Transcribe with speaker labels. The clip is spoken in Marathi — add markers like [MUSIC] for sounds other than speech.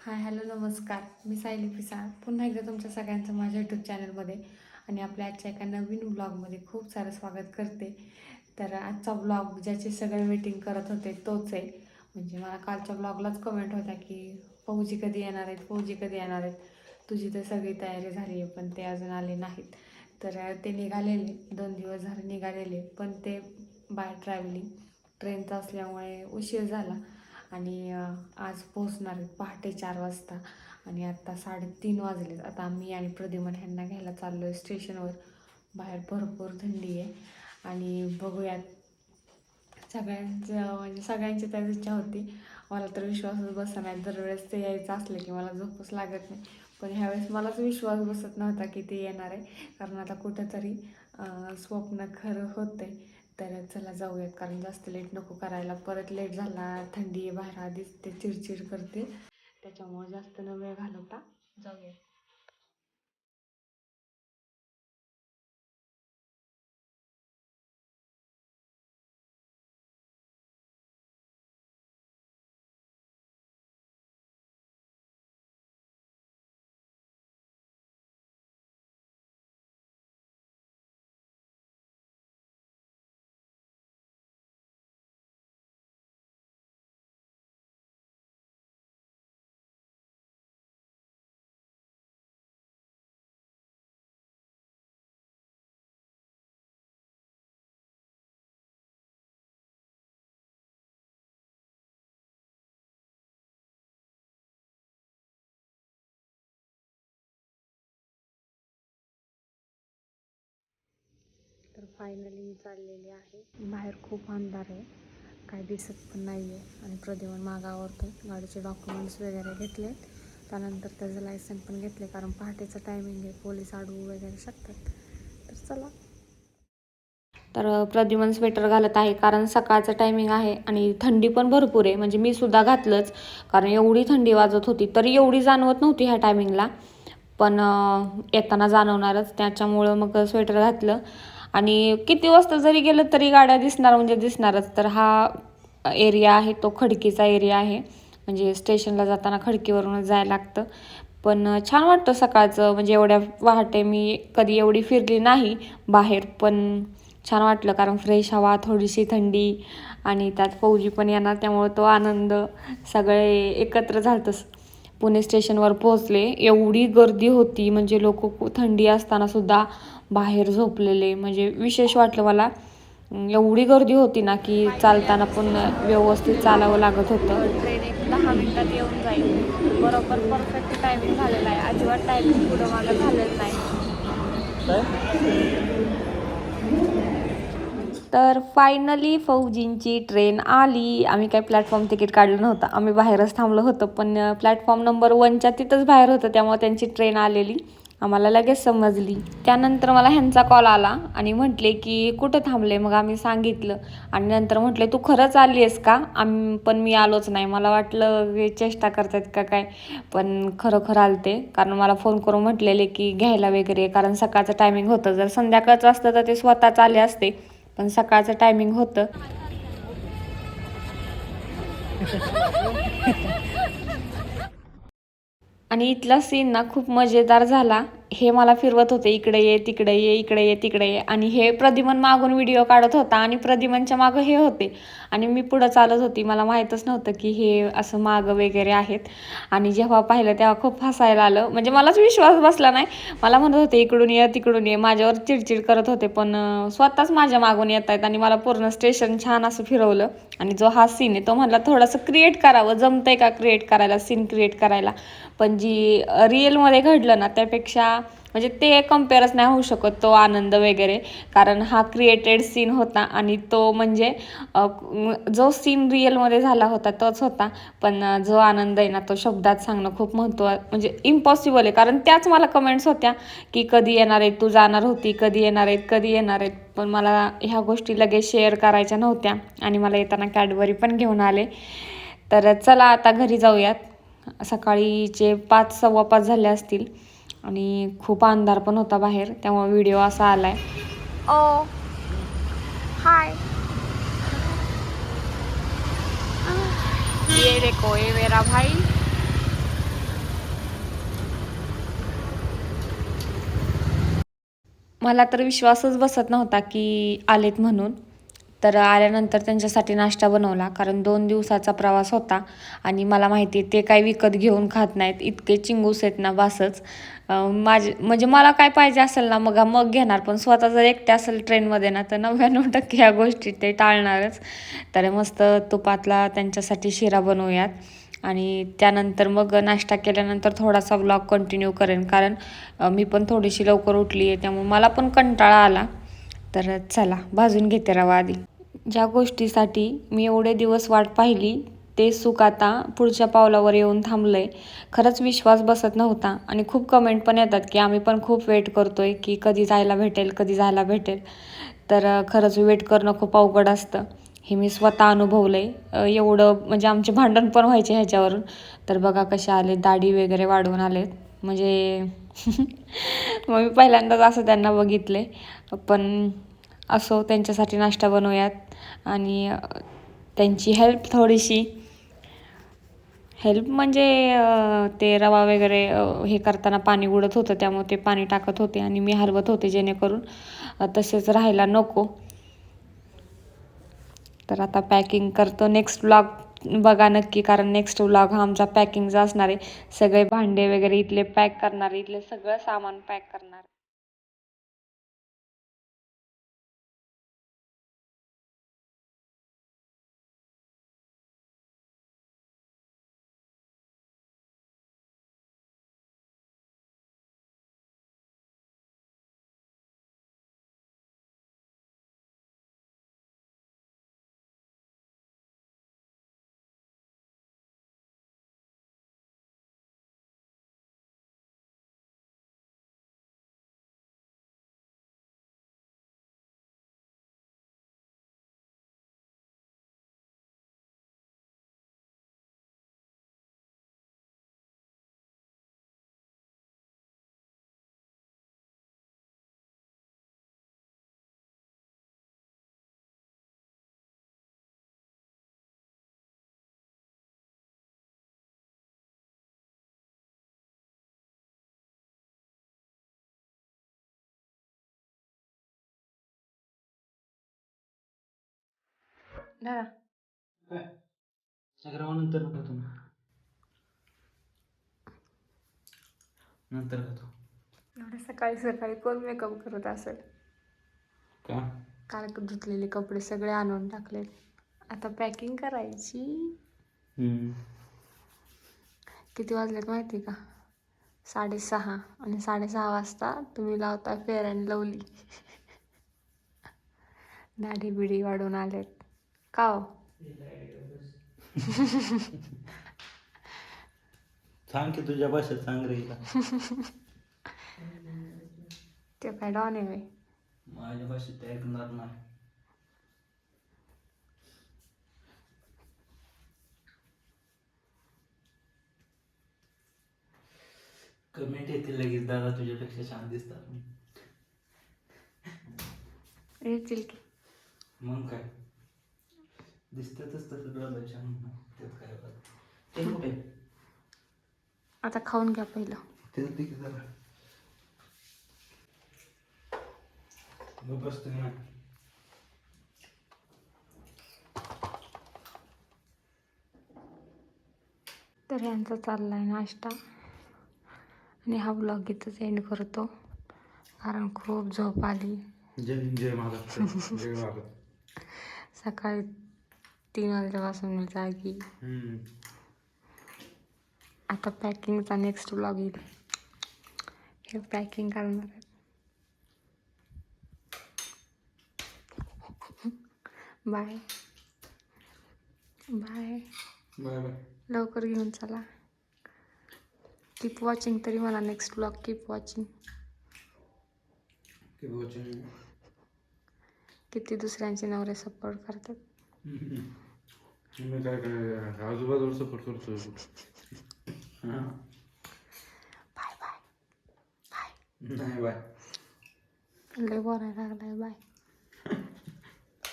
Speaker 1: हाय हॅलो नमस्कार. मी सायली पिसाळ. पुन्हा एकदा तुमच्या सगळ्यांचं माझ्या यूट्यूब चॅनलमध्ये आणि आपल्या आजच्या एका नवीन ब्लॉगमध्ये खूप सारं स्वागत करते. तर आजचा ब्लॉग ज्याचे सगळे वेटिंग करत होते तोच आहे. म्हणजे मला कालच्या ब्लॉगलाच कमेंट होता की फौजी कधी येणार आहेत? फौजी कधी येणार आहेत? तुझी तर सगळी तयारी झाली आहे पण ते अजून आले नाहीत. तर ते निघालेले. दोन दिवस झाले निघालेले पण ते बाय ट्रॅव्हलिंग ट्रेनचं असल्यामुळे उशीर झाला. आणि आज पोहोचणार आहेत पहाटे चार वाजता. आणि आत्ता साडेतीन वाजले आता आम्ही आणि प्रद्युमन ह्यांना घ्यायला चाललो आहे स्टेशनवर. बाहेर भरपूर थंडी आहे. आणि बघूयात. सगळ्यांचं म्हणजे सगळ्यांची त्याच इच्छा होती. मला तर विश्वासच बसत नाही. दरवेळेस ते यायचं असलं की मला झोपच लागत नाही. पण ह्यावेळेस मलाच विश्वास बसत नव्हता की ते येणार आहे. कारण आता कुठंतरी स्वप्न खरं होतं आहे तर चला जाऊयात कारण जास्त लेट नको करायला. परत लेट झाला थंडी आहे बाहेर आधीच ते चिडचिड करते. त्याच्यामुळे जास्त न वेळ घालवता जाऊया फायनली मी चाललेली आहे. बाहेर खूप अंधार आहे. काय दिसत पण नाही आहे आणि प्रद्युमन मागावरतो गाडीचे डॉक्युमेंट्स वगैरे घेतले त्यानंतर त्याचं लायसन पण घेतले कारण पहाटेचं टायमिंग आहे. पोलीस अडवू वगैरे शकतात. तर चला. तर प्रद्युमन स्वेटर घालत आहे. कारण सकाळचं टायमिंग आहे. आणि थंडी पण भरपूर आहे. म्हणजे मी सुद्धा घातलंच. कारण एवढी थंडी वाजत होती. तरी एवढी जाणवत नव्हती ह्या टायमिंगला पण येताना जाणवणारच. त्याच्यामुळं मग स्वेटर घातलं. आणि किती वाजता जरी गेलं तरी गाड्या दिसणार म्हणजे दिसणारच. तर हा एरिया आहे तो खडकीचा एरिया आहे. म्हणजे स्टेशनला जाताना खडकीवरूनच जायला लागतं. पण छान वाटतं सकाळचं. म्हणजे एवढ्या पहाटे मी कधी एवढी फिरली नाही बाहेर पण छान वाटलं. कारण फ्रेश हवा थोडीशी थंडी आणि त्यात फौजी पण येणार त्यामुळं तो आनंद सगळे एकत्र झालतंच. पुणे स्टेशनवर पोहोचले. एवढी गर्दी होती म्हणजे लोक थंडी असताना सुद्धा बाहेर झोपलेले. म्हणजे विशेष वाटलं मला एवढी गर्दी होती ना की चालताना पण व्यवस्थित चालावं लागत होतं. ट्रेन एक दहा मिनिटात येऊन जाईल. बरोबर परफेक्ट टायमिंग झालेला आहे. अजिबात टायमिंग पुढं मागं झालेलं नाही. तर फायनली फौजींची ट्रेन आली. आम्ही काही प्लॅटफॉर्म तिकीट काढलं नव्हतं. आम्ही बाहेरच थांबलो होतो पण प्लॅटफॉर्म नंबर वनच्या तिथंच बाहेर होतं त्यामुळे त्यांची ट्रेन आलेली. आम्हाला लगेच समजली. त्यानंतर मला ह्यांचा कॉल आला आणि म्हटले की कुठं थांबले? मग आम्ही सांगितलं. आणि नंतर म्हटले तू खरंच आली आहेस का? आम पण मी आलोच नाही. मला वाटलं हे चेष्टा करतात का काय? पण खरोखर आलते. कारण मला फोन करून म्हटलेले की घ्यायला वगैरे. कारण सकाळचं टायमिंग होतं. जर संध्याकाळचं असतं तर ते स्वतःच आले असते. पण सकाळचं टायमिंग होतं. [LAUGHS] आणि इथला सीन ना खूप मजेदार झाला. हे मला फिरवत होते इकडे ये तिकडे ये इकडे ये तिकडे ये. आणि हे प्रद्युमन मागून व्हिडिओ काढत होता आणि प्रद्युमनच्या मागं हे होते. आणि मी पुढं चालत होती. मला माहीतच नव्हतं की हे असं मागं वगैरे आहेत. आणि जेव्हा पाहिलं तेव्हा खूप हसायला आलं. म्हणजे मलाच विश्वास बसला नाही. मला म्हणत होते इकडून ये तिकडून ये. माझ्यावर चिडचिड करत होते पण स्वतःच माझ्या मागून येत आहेत आणि मला पूर्ण स्टेशन छान असं फिरवलं. आणि जो हा सीन आहे तो म्हणला थोडंसं क्रिएट करावं जमतंय का क्रिएट करायला? सीन क्रिएट करायला. पण जी रिअलमध्ये घडलं ना त्यापेक्षा म्हणजे ते कम्पेअरच नाही होऊ शकत तो आनंद वगैरे. कारण हा क्रिएटेड सीन होता आणि तो म्हणजे जो सीन रिअलमध्ये झाला होता तोच होता. पण जो आनंद आहे ना तो शब्दात सांगणं खूप महत्त्व म्हणजे इम्पॉसिबल आहे. कारण त्याच मला कमेंट्स होत्या की कधी येणार आहे तू जाणार होती कधी येणार आहेत कधी येणार आहेत. पण मला ह्या गोष्टी लगेच शेअर करायच्या नव्हत्या आणि मला येताना कॅडबरी पण घेऊन आले. तर चला आता घरी जाऊयात. सकाळीचे पाच सव्वा पाच झाले असतील. आणि खूप अंधार पण होता बाहेर त्यामुळे व्हिडिओ असा आलाय. ओ. हाय ये देखो ये मेरा भाई. मला तर विश्वासच बसत नव्हता की आलेत म्हणून. तर आल्यानंतर त्यांच्यासाठी नाश्ता बनवला कारण दोन दिवसाचा प्रवास होता आणि मला माहिती आहे ते काही विकत घेऊन खात नाहीत. इतके चिंगूस आहेत ना बासच. माझे म्हणजे मला काय पाहिजे असेल ना मग मग घेणार पण स्वतः जर एकटे असेल ट्रेनमध्ये ना तर नव्याण्णव टक्के ह्या गोष्टी ते टाळणारच. तर मस्त तुपातला त्यांच्यासाठी शिरा बनवूयात. आणि त्यानंतर मग नाश्ता केल्यानंतर थोडासा ब्लॉग कंटिन्यू करेन कारण मी पण थोडीशी लवकर उठली आहे त्यामुळे मला पण कंटाळा आला. तर चला भाजून घेते रवा आधी. ज्या गोष्टीसाठी मी एवढे दिवस वाट पाहिली ते सुख आता पुढच्या पावलावर येऊन थांबलंय. खरंच विश्वास बसत नव्हता आणि खूप कमेंट पण येतात की आम्ही पण खूप वेट करतोय की कधी जायला भेटेल कधी जायला भेटेल. तर खरंच वेट करणं खूप अवघड असतं. हे मी स्वतः अनुभवलं आहे एवढं म्हणजे आमचे भांडण पण व्हायचे ह्याच्यावरून. तर बघा कसे आले दाढी वगैरे वाढवून आलेत. म्हणजे [LAUGHS] मग मी पहिल्यांदाच असं त्यांना बघितले पण असो त्यांच्यासाठी नाश्ता बनवूयात. आणि त्यांची हेल्प थोडीशी. हेल्प म्हणजे ते रवा वगैरे हे करताना पाणी उडत होतं त्यामुळे ते पाणी टाकत होते आणि मी हलवत होते जेणेकरून तसेच राहायला नको. तर आता पॅकिंग करतो नेक्स्ट ब्लॉग बघा नक्की कारण नेक्स्ट व्लॉग हा आमचा पॅकिंगचा असणार आहे. सगळे भांडे वगैरे इथले पॅक करणार इथले सगळं सामान पॅक करणार. धरा.
Speaker 2: नंतर नको तुम्ही. नंतर खातो
Speaker 1: एवढं सकाळी सकाळी कोण मेकअप करत असेल?
Speaker 2: का?
Speaker 1: काल धुतलेले कपडे सगळे आणून टाकले आता पॅकिंग करायची. किती वाजलेत माहिती का? साडेसहा आणि साडेसहा वाजता तुम्ही लावता फेअर अँड लवली. [LAUGHS] दाढी बिडी वाढून आलेत. का हो
Speaker 2: सांग की तुझ्या भाषेत सांग रे हिला.
Speaker 1: ते काय डॉन आहे बाई.
Speaker 2: माझ्या भाषेत ऐकणार नाही कमेंट येते लगेच दादा तुझ्यापेक्षा छान दिसतात
Speaker 1: येतील की
Speaker 2: मग काय दिसतातच तसं छान त्यात काय बात. ते कुठे?
Speaker 1: आता खाऊन घ्या पहिलं.
Speaker 2: जरा. बसतो ना.
Speaker 1: तर यांचा चालला आहे नाश्ता. आणि हा ब्लॉग इथंच एंड करतो. कारण खूप झोप आली.
Speaker 2: जय जय महाराष्ट्र. जय भारत [LAUGHS]
Speaker 1: सकाळी तीन वाजल्यापासून मी जागी.
Speaker 2: हम्म.
Speaker 1: आता पॅकिंगचा नेक्स्ट ब्लॉग येईल. हे पॅकिंग करणार बाय. बाय. लवकर घेऊन चला. कीप वॉचिंग तरी मला नेक्स्ट ब्लॉग कीप
Speaker 2: वॉचिंग
Speaker 1: किती दुसऱ्यांचे नवरे सपोर्ट करतात.
Speaker 2: मी काय काय आजूबाजूला सपोर्ट करतोय हां.
Speaker 1: Bye bye bye.
Speaker 2: नाही बाय.
Speaker 1: लय बोलायला लागलाय बाय.